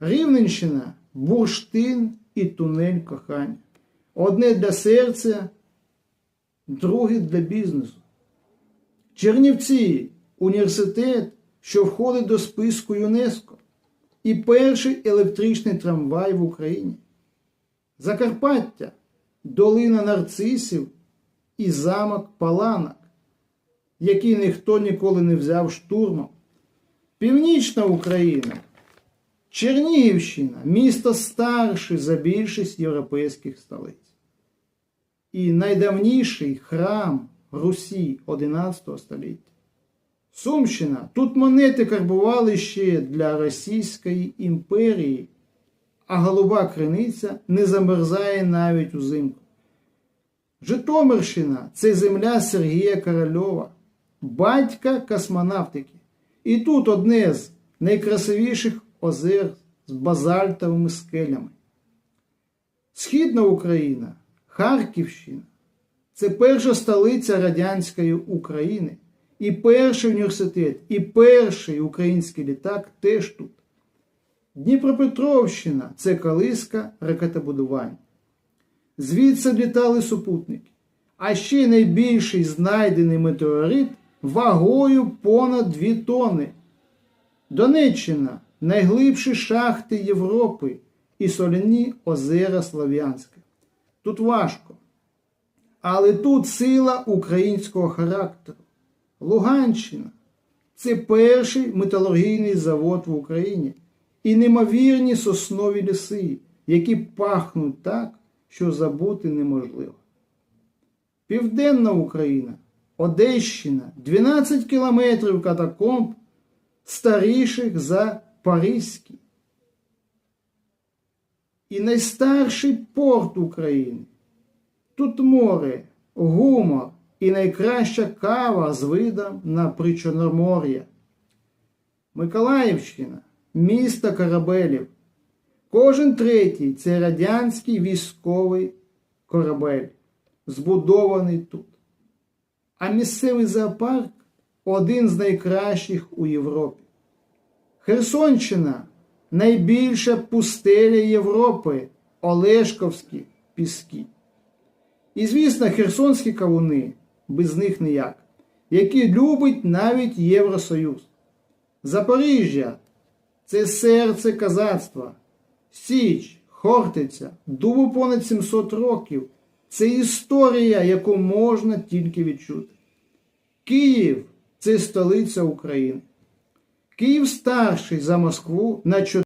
Рівненщина бурштин і тунель кохання. Одне для серця, друге для бізнесу. Чернівці університет, що входить до списку ЮНЕСКО, і перший електричний трамвай в Україні. Закарпаття, долина нарцисів і замок Паланок, який ніхто ніколи не взяв штурмом. Північна Україна, Чернігівщина, місто старше за більшість європейських столиць. І найдавніший храм Русі 11 століття. Сумщина. Тут монети карбували ще для Російської імперії, а голуба криниця не замерзає навіть узимку. Житомирщина це земля Сергія Корольова, батька космонавтики. І тут одне з найкрасивіших озер з базальтовими скелями. Східна Україна, Харківщина це перша столиця радянської України. І перший університет, і перший український літак теж тут. Дніпропетровщина це колиска ракетобудування. Звідси літали супутники. А ще найбільший знайдений метеорит вагою понад 2 тонни. Донеччина найглибші шахти Європи і соляні озера Слов'янська. Тут важко. Але тут сила українського характеру. Луганщина це перший металургійний завод в Україні і неймовірні соснові ліси, які пахнуть так, що забути неможливо. Південна Україна, Одещина, 12 кілометрів катакомб старіших за Паризький. І найстарший порт України. Тут море, гумор і найкраща кава з видом на Причорномор'я. Миколаївщина місто корабелів. Кожен третій це радянський військовий корабель, збудований тут. А місцевий зоопарк один з найкращих у Європі. Херсонщина найбільша пустеля Європи Олешковські піски. І, звісно, херсонські кавуни, без них ніяк, які любить навіть Євросоюз. Запоріжжя це серце казацтва, Січ, Хортиця, дубу понад 700 років. Це історія, яку можна тільки відчути. Київ це столиця України. Київ старший за Москву на 4